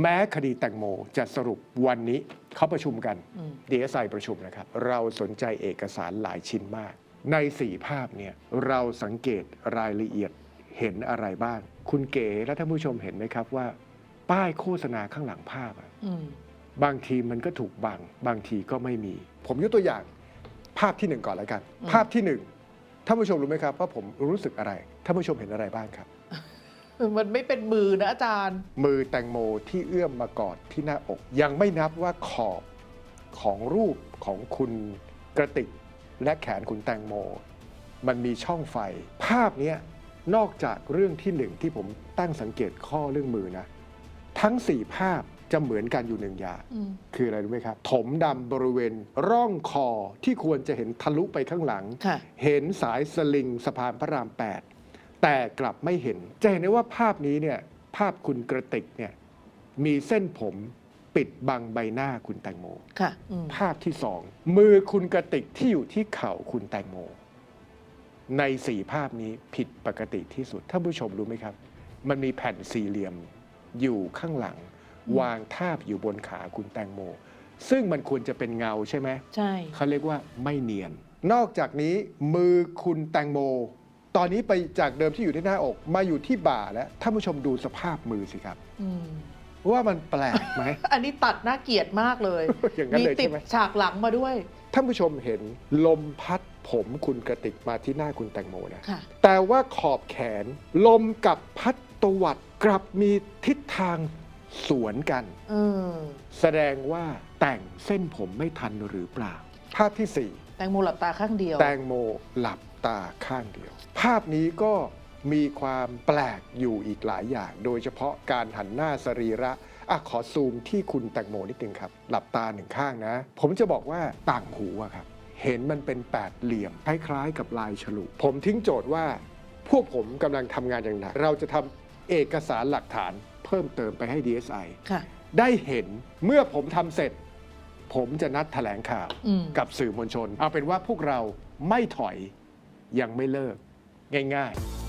แม้คดีแตงโมจะสรุปวันนี้เขาประชุมกันอืม DSI ประชุมนะครับ เราสนใจเอกสารหลายชิ้นมาก ในสี่ภาพเนี่ยเราสังเกตรายละเอียดเห็นอะไรบ้าง คุณเก๋และท่านผู้ชมเห็นไหมครับว่า ป้ายโฆษณาข้างหลังภาพอะอืมบางทีมันก็ถูกบัง บางทีก็ไม่มี ผมยกตัวอย่างภาพที่หนึ่งก่อนแล้วกัน ภาพที่หนึ่งท่านผู้ชมรู้ไหมครับว่าผมรู้สึกอะไรท่านผู้ชมเห็นอะไรบ้างครับ มันไม่เป็นมือนะอาจารย์ มือแตงโมที่เอื้อมมากอดที่หน้าอก ยังไม่นับว่าขอบของรูปของคุณกระติกและแขนคุณแตงโม มันมีช่องไฟ ภาพเนี้ยนอกจากเรื่องที่หนึ่งที่ผมตั้งสังเกตข้อเรื่องมือนะ ทั้งสี่ภาพจะเหมือนกันอยู่หนึ่งอย่างอืม คืออะไรรู้ไหมครับ ถมดำบริเวณร่องคอที่ควรจะเห็นทะลุไปข้างหลัง ค่ะ เห็นสายสลิงสะพานพระราม 8 แต่กลับไม่เห็น จะเห็นได้ว่าภาพนี้เนี่ยภาพคุณกระติกเนี่ยมีเส้นผมปิดบังใบหน้าคุณแตงโมค่ะอืมภาพที่สองมือคุณกระติกที่อยู่ที่เข่าคุณแตงโม ในสี่ภาพนี้ผิดปกติที่สุดท่านผู้ชมรู้ไหมครับ มันมีแผ่นสี่เหลี่ยมอยู่ข้างหลัง วางทาบอยู่บนขาคุณแตงโม ซึ่งมันควรจะเป็นเงาใช่ไหม ใช่ เขาเรียกว่าไม่เนียน นอกจากนี้มือคุณแตงโม ตอนนี้ไปจากเดิมที่อยู่ที่หน้าอก มาอยู่ที่บ่าแล้วท่านผู้ชมดูสภาพมือสิครับ อืมว่ามันแปลกไหม อันนี้ตัดน่าเกลียดมากเลยอย่างนั้นมีเลยติใช่ดไหม ฉากหลังมาด้วยท่านผู้ชมเห็นลมพัดผมคุณกระติกมาที่หน้าคุณแตงโมนะ ค่ะ แต่ว่าขอบแขน ลมกับพัดตวัดกลับมีทิศทางสวนกัน เออ แสดงว่าแต่งเส้นผมไม่ทันหรือเปล่า ภาพที่สี่แตงโมหลับตาข้างเดียวแตงโมหลับ ตาข้างเดียว ภาพนี้ก็มีความแปลกอยู่อีกหลายอย่าง โดยเฉพาะการหันหน้าสรีระอะขอซูมที่คุณแตงโมนิดนึงครับ หลับตาหนึ่งข้างนะ ผมจะบอกว่าต่างหูอะครับ เห็นมันเป็นแปดเหลี่ยม คล้ายๆ กับลายฉลุ ผมทิ้งโจทย์ว่า พวกผมกำลังทำงานอย่างหนัก เราจะทำเอกสารหลักฐานเพิ่มเติมไปให้ DSI ค่ะ ได้เห็นเมื่อผมทำเสร็จ ผมจะนัดแถลงข่าวอืม กับสื่อมวลชน เอาเป็นว่าพวกเราไม่ถอย ยังไม่เลิกง่าย ๆ